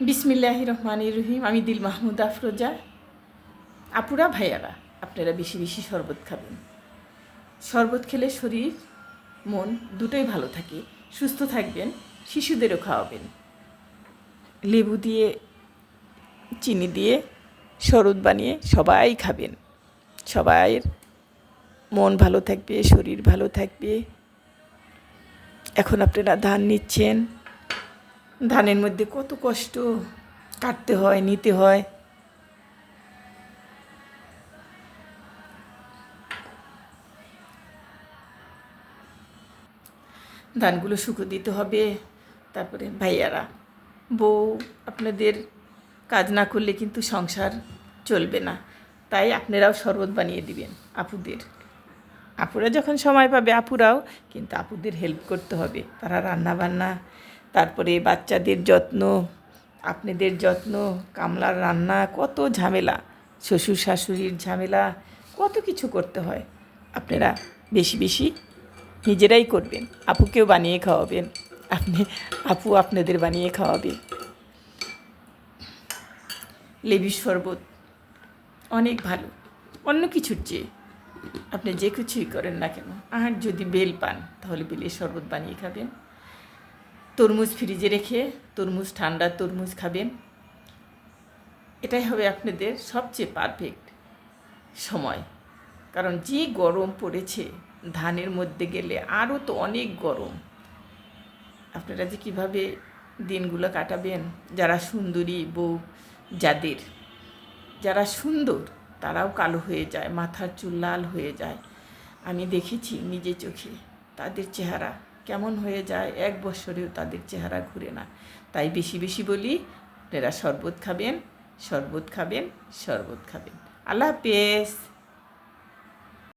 বিসমিল্লাহ রহমান রহিম, আমি দিল মাহমুদ আফরোজা। আপুরা, ভাইয়ারা, আপনারা বেশি বেশি শরবত খাবেন। শরবত খেলে শরীর, মন দুটোই ভালো থাকে, সুস্থ থাকবেন, শিশুদেরও খাওয়াবেন। লেবু দিয়ে, চিনি দিয়ে, শরবত বানিয়ে সবাই খাবেন। সবাইয়ের মন ভালো থাকবে, শরীর ভালো থাকবে। এখন আপনারা ধান নিচ্ছেন। ধানের মধ্যে কত কষ্ট কাটতে হয়, নিতে হয়। ধানগুলো শুকো দিতে হবে। তারপরে ভাইয়ারা, বউ, আপনাদের কাজ না করলে কিন্তু সংসার চলবে না। তাই আপনারাও শরবত বানিয়ে দিবেন আপুদের। আপুরা যখন সময় পাবে, আপুরাও কিন্তু আপুদের হেল্প করতে হবে। তারা রান্না বান্না তারপরে বাচ্চাদের যত্ন, আপনাদের যত্ন, কামলার রান্না, কত ঝামেলা, শ্বশুর শাশুড়ির ঝামেলা, কত কিছু করতে হয়। আপনারা বেশি বেশি নিজেরাই করবেন। আপুকেও বানিয়ে খাওয়াবেন। আপনি, আপু আপনাদের বানিয়ে খাওয়াবে। লেবির শরবত অনেক ভালো। অন্য কিছুর চেয়ে আপনি যে কিছুই করেন না কেন, আর যদি বেল পান, তাহলে বেলের শরবত বানিয়ে খাবেন। তরমুজ ফ্রিজে রেখে তরমুজ ঠান্ডা তরমুজ খাবেন। এটাই হবে আপনাদের সবচেয়ে পারফেক্ট সময়। কারণ যে গরম পড়েছে, ধানের মধ্যে গেলে আরও তো অনেক গরম। আপনারা যে কীভাবে দিনগুলো কাটাবেন, যারা সুন্দরী বউ, যাদের, যারা সুন্দর, তারাও কালো হয়ে যায়, মাথার চুল লাল হয়ে যায়। আমি দেখেছি নিজে চোখে, তাদের চেহারা কেমন হয়ে যায়, এক বছরেও তাদের চেহারা ঘুরে না। তাই বেশি বেশি বলি, আপনারা শরবত খাবেন শরবত খাবেন শরবত খাবেন। আল্লাহ হাফেজ।